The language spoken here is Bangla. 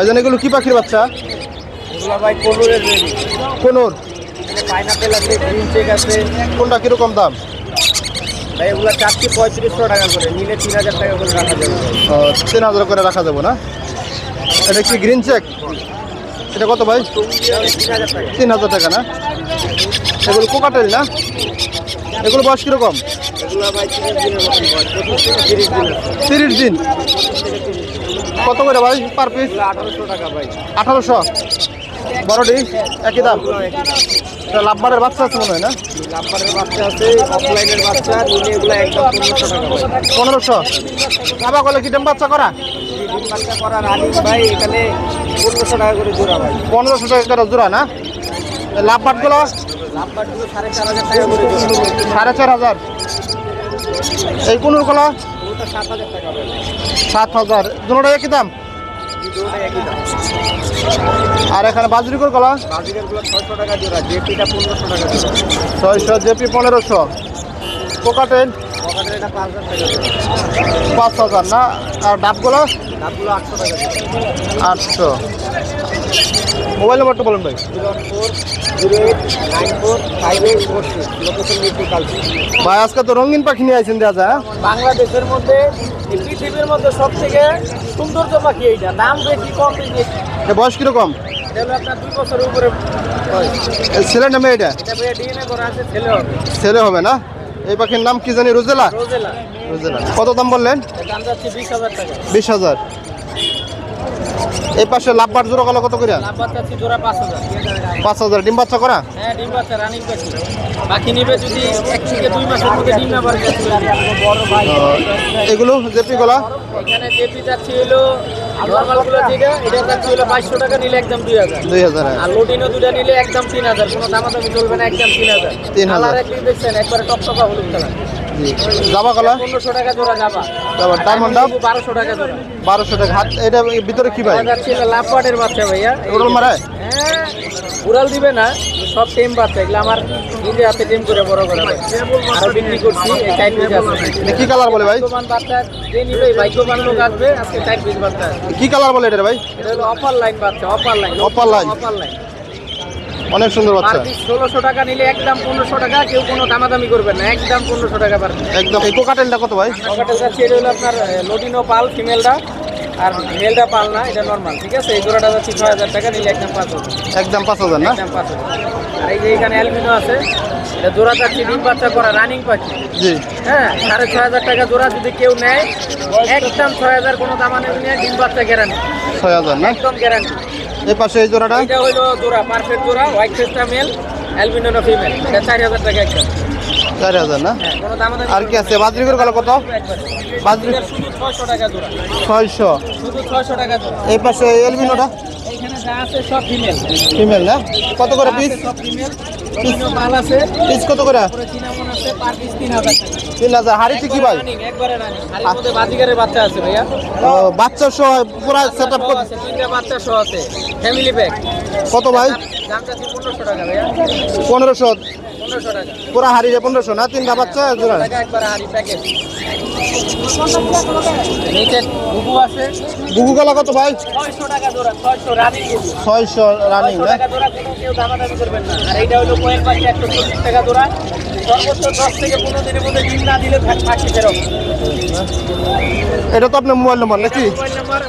ভাইজান এগুলো কি পাখির বাচ্চা? ভাই কোনোরের রেডি কোনোর? পাইনাপেল আছে গ্রিন চেক আছে। কোনটা কীরকম দাম? ভাই এগুলো চারটি পঁয়ত্রিশশো টাকা করে। নিলে তিন হাজার টাকা করে রাখা যাবে। তিন হাজার করে রাখা যাব না? এটা কি গ্রিন চেক এটা কত ভাই? তিন হাজার টাকা না? এগুলো কোকাটেল না? এগুলো বয়স কীরকম? তিরিশ দিন। কত করে ভাই পার পিস আঠারোশো টাকা ভাই। আঠারোশো। বড়টি একই দাম? একই দাম। এটা লাভবারের বাচ্চা আছে মনে হয় না? লাম্বারের বাচ্চা আছে অফলাইনের বাচ্চা নিলে এগুলো একদম পনেরোশো টাকা পনেরোশো। বাবা বলে কি ডিম বাচ্চা করা? এই ডিম বাচ্চা করা রানিং ভাই এখানে পনেরোশো টাকা করে জোড়া ভাই। পনেরোশো টাকা করে জোড়া না? লাভবারগুলো লাম্বারগুলো সাড়ে চার হাজার টাকা করে সাড়ে চার হাজার। এই কোনোরগুলো? ওটা সাত হাজার। দুটোটা একই দাম? আর এখানে বাজরিকর কলা ছয়শো জেপি পনেরোশো। পকেটের পাঁচ হাজার না? আর ডাবগুলো? আটশো টাকা আটশো। মোবাইল নাম্বারটা বলুন ভাই। ভাই আজকে তো রঙিন পাখি নিয়ে আইছেন দেওয়া যায় বাংলাদেশের মধ্যে পৃথিবীর মধ্যে সব থেকে সৌন্দর্য পাখি এইটা। দাম বেশি কম বেশি। বয়স কীরকম? ছেলে নামে এটা? ছেলে হবে। না? এই পাখির নাম কি জানি রোজেলা? রোজেলা। কত দাম বললেন? বিশ হাজার। এই পাশে লাভবার জোড়া কলা কত করে পাঁচ হাজার। ডিম বাচ্চা করা? হ্যাঁ ডিম বাচ্চা রানিং বাকি নিবে যদি এক থেকে দুই মাসের মধ্যে ডিম না পারে বড় ভাই এগুলো জেপি গলা? এখানে জেপি যাচ্ছে হলো নর্মালগুলো এটা যাচ্ছে হলো বাইশশো টাকা নিলে একদম দুই হাজার। দুই হাজার আর লোডিনো দুটা নিলে একদম তিন হাজার কোনো দামাদামি চলবে না একদম তিন হাজার। 3000 কালার একদিন দেখছেন একবারে টকটকা হলুদ কালার জামা কলা? পনেরোশো টাকা জোড়া যাবা তারপর ডায়মন্ড ডাব বারোশো টাকা জোড়া। বারোশো টাকা। হাত এটা ভিতরে কি ভাই? পাটের বাচ্চা ভাইয়া। ওগুলো মারায়? হ্যাঁ উড়াল দিবে না সব টেম বাচ্চা। এগুলো আমার নিজে হাতে টেম করে বড় করে আরও বিক্রি করছি এই টাইপ পিস আছে। কি কালার বলে ভাই? বাচ্চা যে নিবে ভাগ্যবান লোক আসবে আজকে টাইপ পিস বাচ্চা। কি কালার বলে এটা ভাই? এটা হলো অফার লাইন বাচ্চা opaline Upper line? Opaline অনেক সুন্দর বাচ্চা। ষোলোশো টাকা নিলে একদম পনেরোশো টাকা কেউ কোনো দামাদামি করবেন না একদম পনেরোশো টাকা পার একদম। এই কোকাটেলটা কত ভাই? যাচ্ছে এটা হলো আপনার লোডিনো পাল ফিমেলটা। আর মেলটা পাল না এটা নর্মাল ঠিক আছে? এই জোড়াটা যাচ্ছে ছয় হাজার টাকা নিলে একদম পাঁচ হাজার। একদম পাঁচ হাজার না? একদম পাঁচ হাজার। আর এই যে এখানে অ্যালবিনো আছে এটা জোড়া যাচ্ছে ডিম বাচ্চা করা রানিং পাখি। জি। হ্যাঁ সাড়ে ছয় হাজার টাকা জোড়া যদি কেউ নেয় একদম ছয় হাজার কোনো দামা নেবে নিয়ে ডিম বাচ্চা গ্যারান্টি ছয় হাজার না? একদম গ্যারান্টি এই পাশে এই জোড়াটা? এটা হলো জোড়া পারফেক্ট জোড়া হোয়াইট ফেস্টা মেল অ্যালবিনো ফিমেল এটা চার হাজার টাকা একদম। চার হাজার না? হ্যাঁ আর কি আছে? বাজরিকর গলা কত? বাজরি ছয়শো এই পাশে এলবিনোটা ফিমেল না? কত করে পিস মাল আছে। পিস কত করে? তিন হাজার হাড়িতে কি ভাই? বাচ্চা আছে ভাইয়া। ও, বাচ্চা সহ পুরা সেট আপ সহ তিনটা বাচ্চা সহ আছে। ফ্যামিলি প্যাক কত ভাই? দাম চাচ্ছি পনেরোশো টাকা ভাইয়া। পনেরোশো। পনেরোশো টাকা। পুরা হাড়িতে পনেরোশো না তিনটা বাচ্চা একবার হাড়ি প্যাকেজ নিচে ঘুঘু আছে। গুগু কলা কত ভাই? ছয়শো টাকা জোড়া ছয়শো রানিং ছয়শো রানিং টাকা জোড়া কেউ দামাদামি করবেন না। আর এইটা হলো কোয়েল পাখি একশো চল্লিশ টাকা জোড়া। সর্বোচ্চ দশ থেকে পনেরো দিনের মধ্যে দিন না দিলে পাখি ফেরত। এটা তো আপনার মোবাইল নম্বর নাকি? Mobile number